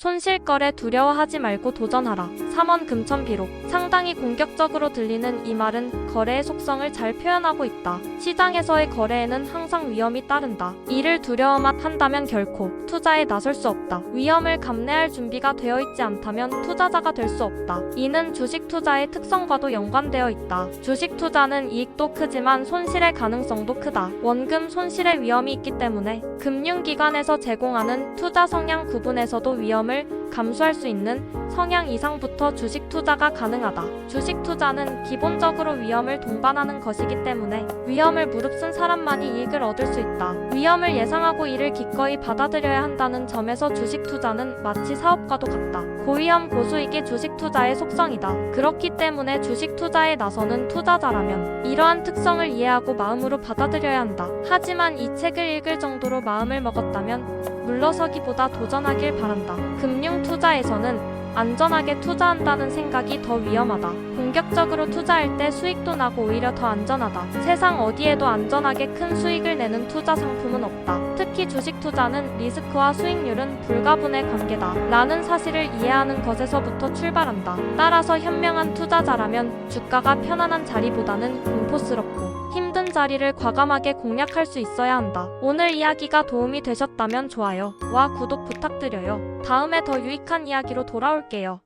손실거래 두려워하지 말고 도전하라. 3원 금천 비록. 상당히 공격적으로 들리는 이 말은 거래의 속성을 잘 표현하고 있다. 시장에서의 거래에는 항상 위험이 따른다. 이를 두려워만 한다면 결코 투자에 나설 수 없다. 위험을 감내할 준비가 되어 있지 않다면 투자자가 될 수 없다. 이는 주식 투자의 특성과도 연관되어 있다. 주식 투자는 이익도 크지만 손실의 가능성도 크다. 원금 손실의 위험이 있기 때문에 금융기관에서 제공하는 투자 성향 구분에서도 위험을 감수할 수 있는 성향 이상부터 주식 투자가 가능하다. 주식 투자는 기본적으로 위험을 동반하는 것이기 때문에 위험을 무릅쓴 사람만이 이익을 얻을 수 있다. 위험을 예상하고 이를 기꺼이 받아들여야 한다는 점에서 주식 투자는 마치 사업과도 같다. 고위험 고수익이 주식 투자의 속성이다. 그렇기 때문에 주식 투자에 나서는 투자자라면 이러한 특성을 이해하고 마음으로 받아들여야 한다. 하지만 이 책을 읽을 정도로 마음을 먹었다면 물러서기보다 도전하길 바란다. 금융 투자에서는 안전하게 투자한다는 생각이 더 위험하다. 공격적으로 투자할 때 수익도 나고 오히려 더 안전하다. 세상 어디에도 안전하게 큰 수익을 내는 투자 상품은 없다. 특히 주식 투자는 리스크와 수익률은 불가분의 관계다. 라는 사실을 이해하는 것에서부터 출발한다. 따라서 현명한 투자자라면 주가가 편안한 자리보다는 공포스럽고 힘 든 자리를 과감하게 공략할 수 있어야 한다. 오늘 이야기가 도움이 되셨다면 좋아요와 구독 부탁드려요. 다음에 더 유익한 이야기로 돌아올게요.